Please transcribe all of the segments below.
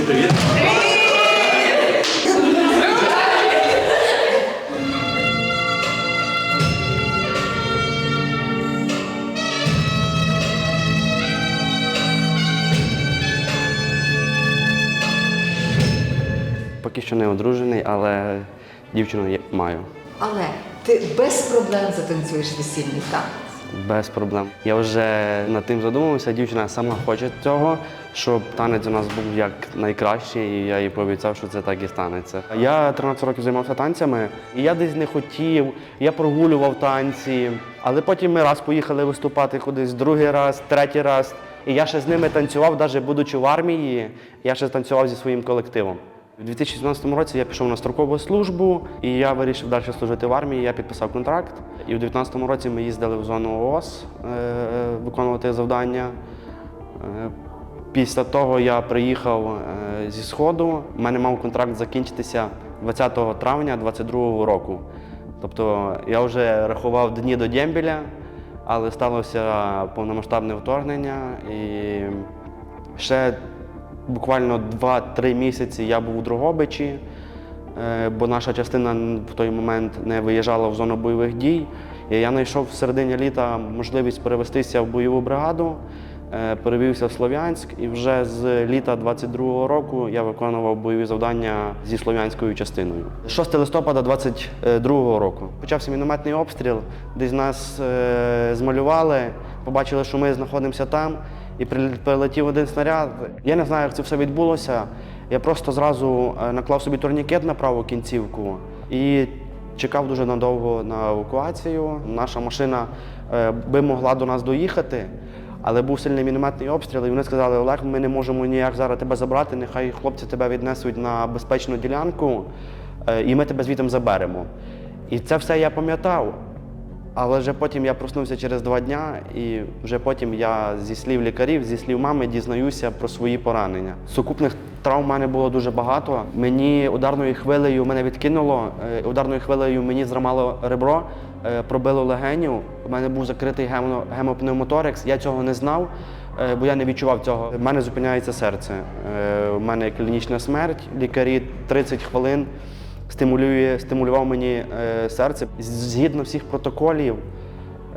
Всім привіт! Поки що не одружений, але дівчину є- маю. Але ти без проблем затанцюєш весільний танець. Без проблем. Я вже над тим задумався. Дівчина сама хоче цього, щоб танець у нас був як найкращий, і я їй пообіцяв, що це так і станеться. Я 13 років займався танцями, і я десь не хотів, я прогулював танці. Але потім ми раз поїхали виступати кудись, другий раз, третій раз. І я ще з ними танцював, навіть будучи в армії, я ще танцював зі своїм колективом. У 2017 році я пішов на строкову службу і я вирішив далі служити в армії. Я підписав контракт. І у 2019 році ми їздили в зону ООС е, виконувати завдання. Е, Після того я приїхав е, зі Сходу. У мене мав контракт закінчитися 20 травня 2022 року. Тобто я вже рахував дні до дембіля, але сталося повномасштабне вторгнення. І ще буквально 2-3 місяці я був у Дрогобичі, е, бо наша частина в той момент не виїжджала в зону бойових дій. І я знайшов в середині літа можливість перевестися в бойову бригаду, е, перевівся в Слов'янськ, і вже з літа 22-го року я виконував бойові завдання зі слов'янською частиною. 6 листопада 22-го року почався мінометний обстріл, десь нас е, змалювали, побачили, що ми знаходимося там. І прил- прилетів один снаряд. Я не знаю, як це все відбулося. Я просто зразу е, наклав собі турнікет на праву кінцівку і чекав дуже надовго на евакуацію. Наша машина е, би могла до нас доїхати, але був сильний мінометний обстріл, і вони сказали, Олег, ми не можемо ніяк зараз тебе забрати, нехай хлопці тебе віднесуть на безпечну ділянку, е, і ми тебе звідти заберемо. І це все я пам'ятав. Але вже потім я проснувся через два дня, і вже потім я зі слів лікарів, зі слів мами дізнаюся про свої поранення. Сукупних травм в мене було дуже багато. Мені ударною хвилею мене відкинуло, е, ударною хвилею мені зламало ребро, е, пробило легеню. У мене був закритий гемо- гемопневмоторекс. Я цього не знав, е, бо я не відчував цього. У мене зупиняється серце. У мене клінічна смерть. Лікарі 30 хвилин стимулює, стимулював мені е, серце. Згідно всіх протоколів,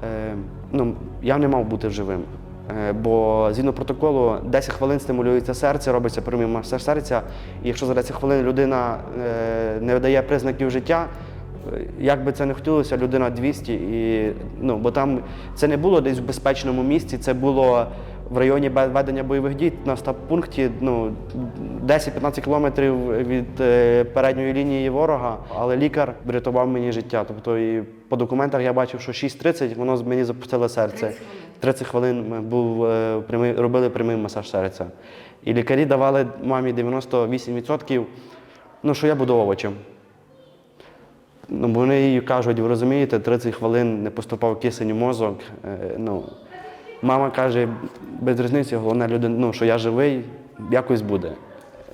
е, ну, я не мав бути живим. Е, бо згідно протоколу 10 хвилин стимулюється серце, робиться прямий серця. І якщо за 10 хвилин людина е, не видає признаків життя, е, як би це не хотілося, людина 200. І, ну, бо там це не було десь в безпечному місці, це було в районі ведення бойових дій на стаб-пункті ну, 10-15 кілометрів від е, передньої лінії ворога, але лікар врятував мені життя. Тобто і по документах я бачив, що 6.30 воно мені запустило серце. 30 хвилин ми був, е, прямий, робили прямий масаж серця. І лікарі давали мамі 98%, ну, що я буду овочем. Ну, вони їй кажуть, ви розумієте, 30 хвилин не поступав кисень у мозок. Е, ну, мама каже, без різниці, головне, людина, ну, що я живий, якось буде.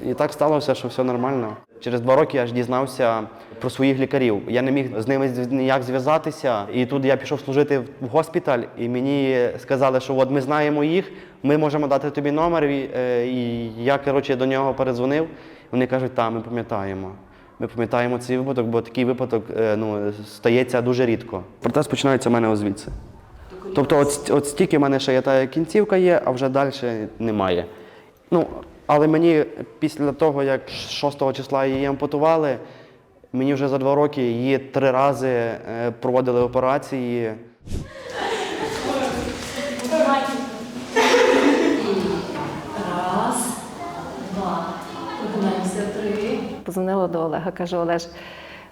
І так сталося, що все нормально. Через два роки я ж дізнався про своїх лікарів. Я не міг з ними ніяк зв'язатися. І тут я пішов служити в госпіталь, і мені сказали, що от ми знаємо їх, ми можемо дати тобі номер. І, е, я коротше, до нього передзвонив. Вони кажуть, так, ми пам'ятаємо. Ми пам'ятаємо цей випадок, бо такий випадок е, ну, стається дуже рідко. Процес починається в мене звідси. Тобто, от, от стільки в мене ще є та кінцівка є, а вже далі немає. Ну, але мені після того, як 6 числа її ампутували, мені вже за два роки її три рази е, проводили операції. Раз, два, одинадця, три. Позвонила до Олега, каже, Олеж,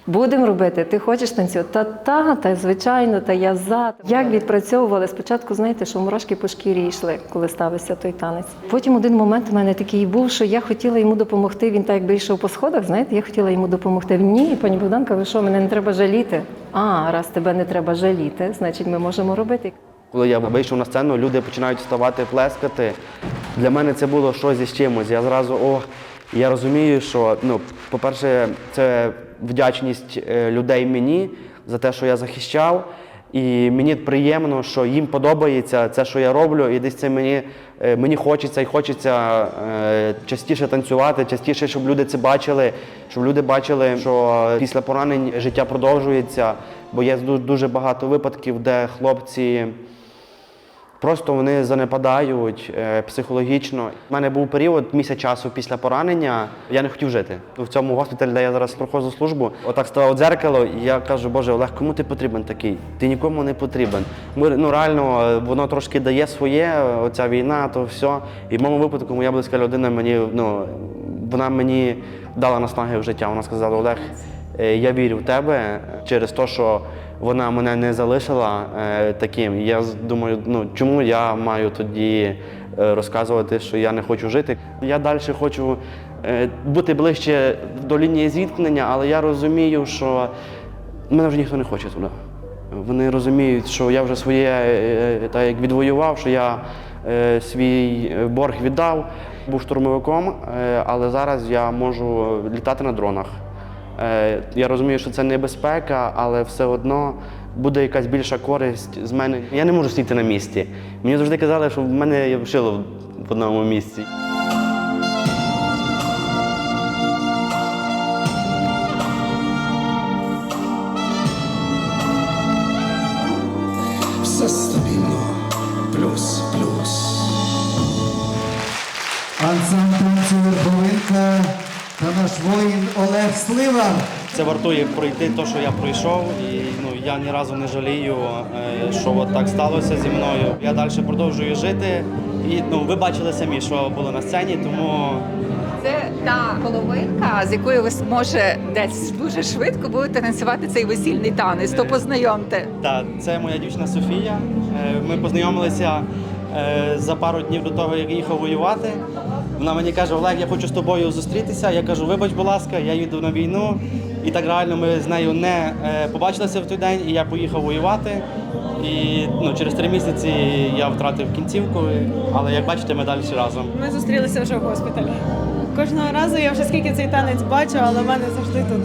будемо робити, ти хочеш танцювати? Та та, та звичайно, та я за. Як відпрацьовували? Спочатку, знаєте, що мурашки по шкірі йшли, коли ставився той танець. Потім один момент у мене такий був, що я хотіла йому допомогти. Він так якби йшов по сходах, знаєте, я хотіла йому допомогти. Ні, пані Богданка, ви що, мене не треба жаліти? А, раз тебе не треба жаліти, значить ми можемо робити. Коли я вийшов на сцену, люди починають вставати, плескати. Для мене це було щось із чимось. Я зразу, о, я розумію, що, ну, по-перше, це вдячність е, людей мені за те, що я захищав. І мені приємно, що їм подобається це, що я роблю, і десь це мені, е, мені хочеться і хочеться е, частіше танцювати, частіше, щоб люди це бачили, щоб люди бачили, що після поранень життя продовжується, бо є дуже багато випадків, де хлопці. Просто вони занепадають е, психологічно. У мене був період місяць часу після поранення. Я не хотів жити. В цьому госпіталі, де я зараз проходжу службу, отак ставав дзеркало, і я кажу, Боже, Олег, кому ти потрібен такий? Ти нікому не потрібен. Ми, ну реально, воно трошки дає своє, оця війна, то все. І в моєму випадку моя близька людина мені, ну, вона мені дала наснаги в життя. Вона сказала, Олег, Я вірю в тебе через те, що вона мене не залишила е, таким. Я думаю, ну чому я маю тоді е, розказувати, що я не хочу жити. Я далі хочу е, бути ближче до лінії зіткнення, але я розумію, що мене вже ніхто не хоче туди. Вони розуміють, що я вже своє е, так як відвоював, що я е, свій е, борг віддав. Був штурмовиком, е, але зараз я можу літати на дронах. Е, Я розумію, що це небезпека, але все одно буде якась більша користь з мене. Я не можу сидіти на місці. Мені завжди казали, що в мене є шило в одному місці. Все стабільно. Плюс, плюс. Ансамбль танцю Вербовинка та наш воїн Олег Слива. Це вартує пройти те, що я пройшов, і ну я ні разу не жалію, е, що от так сталося зі мною. Я далі продовжую жити. І ну ви бачили самі, що було на сцені, тому Це та половинка, з якою ви може десь дуже швидко будете танцювати цей весільний танець. То познайомте. Так, це моя дівчина Софія. Е, Ми познайомилися е, за пару днів до того, як їхав воювати. Вона мені каже, Олег, я хочу з тобою зустрітися. Я кажу, вибач, будь ласка, я їду на війну. І так реально ми з нею не е, побачилися в той день, і я поїхав воювати. І ну, через три місяці я втратив кінцівку, але як бачите, ми далі разом. Ми зустрілися вже в госпіталі. Кожного разу я вже скільки цей танець бачу, але в мене завжди тут